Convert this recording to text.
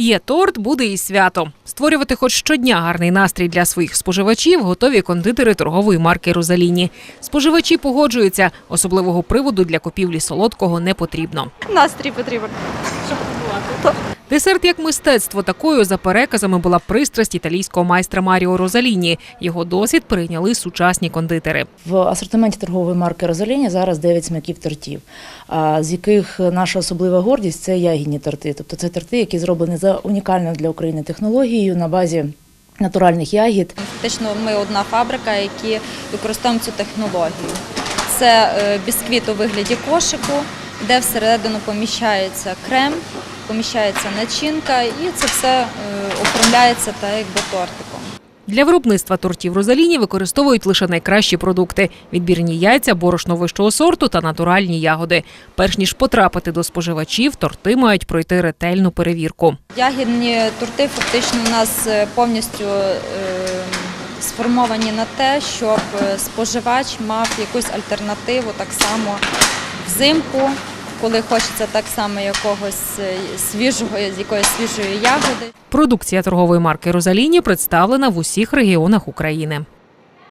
Є торт, буде і свято. Створювати хоч щодня гарний настрій для своїх споживачів готові кондитери торгової марки Розаліні. Споживачі погоджуються, особливого приводу для купівлі солодкого не потрібно. Настрій потрібен. Десерт як мистецтво такою за переказами була пристрасть італійського майстра Маріо Розаліні. Його досвід прийняли сучасні кондитери. В асортименті торгової марки Розаліні зараз 9 смаків тортів, а, з яких наша особлива гордість це ягідні торти. Тобто це торти, які зроблені за унікальною для України технологією на базі натуральних ягід. Фактично, ми одна фабрика, які використовуємо цю технологію. Це е, бісквіт у вигляді кошику, де всередину поміщається крем, поміщається начинка, і це все е, оформляється так, якби тортиком. Для виробництва тортів Розаліні використовують лише найкращі продукти: відбірні яйця, борошно вищого сорту та натуральні ягоди. Перш ніж потрапити до споживачів, торти мають пройти ретельну перевірку. Ягідні торти фактично у нас е, повністю е, сформовані на те, щоб споживач мав якусь альтернативу так само взимку, коли хочеться так само якогось е, свіжого, якоїсь свіжої ягоди. Продукція торгової марки Розаліні представлена в усіх регіонах України.